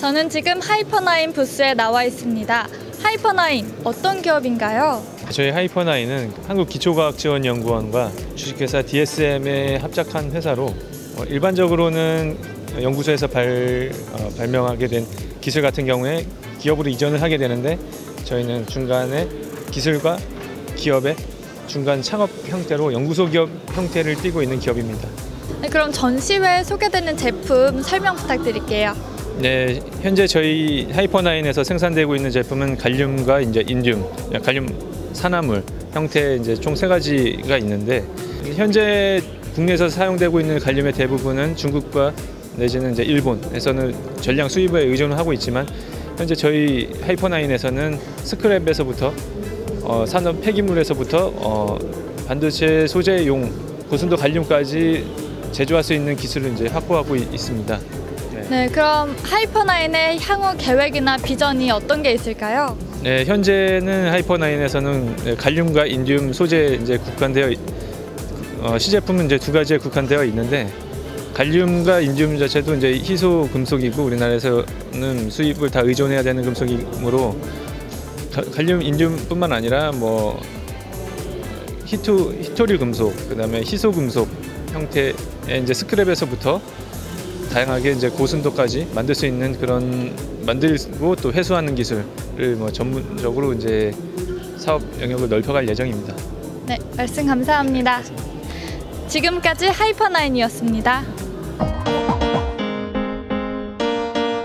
저는 지금 하이퍼나인 부스에 나와 있습니다. 하이퍼나인 어떤 기업인가요? 저희 하이퍼나인은 한국기초과학지원연구원과 주식회사 DSM에 합작한 회사로 어, 일반적으로는 연구소에서 발, 어, 발명하게 된 기술 같은 경우에 기업으로 이전을 하게 되는데 저희는 중간에 기술과 기업의 중간 창업 형태로 연구소 기업 형태를 띠고 있는 기업입니다. 네, 그럼 전시회에 소개되는 제품 설명 부탁드릴게요. 네, 현재 저희 하이퍼나인에서 생산되고 있는 제품은 갈륨과 이제 인듐, 갈륨 산화물 형태 이제 총 세 가지가 있는데 현재 국내에서 사용되고 있는 갈륨의 대부분은 중국과 내지는 이제 일본에서는 전량 수입에 의존을 하고 있지만 현재 저희 하이퍼나인에서는 스크랩에서부터 어, 산업 폐기물에서부터 어, 반도체 소재용 고순도 갈륨까지 제조할 수 있는 기술을 이제 확보하고 있, 있습니다. 네. 네, 그럼 하이퍼나인의 향후 계획이나 비전이 어떤 게 있을까요? 네, 현재는 하이퍼나인에서는 네, 갈륨과 인듐 소재 이제 국한되어 있- 어, 시제품은 이제 두 가지에 국한되어 있는데 갈륨과 인듐 자체도 이제 희소 금속이고 우리나라에서는 수입을 다 의존해야 되는 금속이므로 가- 갈륨 인듐뿐만 아니라 뭐 히토 히토릴 금속 그다음에 희소 금속 형태의 이제 스크랩에서부터 다양하게 이제 고순도까지 만들 수 있는 그런 만들고 또 회수하는 기술을 뭐 전문적으로 이제 사업 영역을 넓혀갈 예정입니다. 네, 말씀 감사합니다. 지금까지 하이퍼나인이었습니다.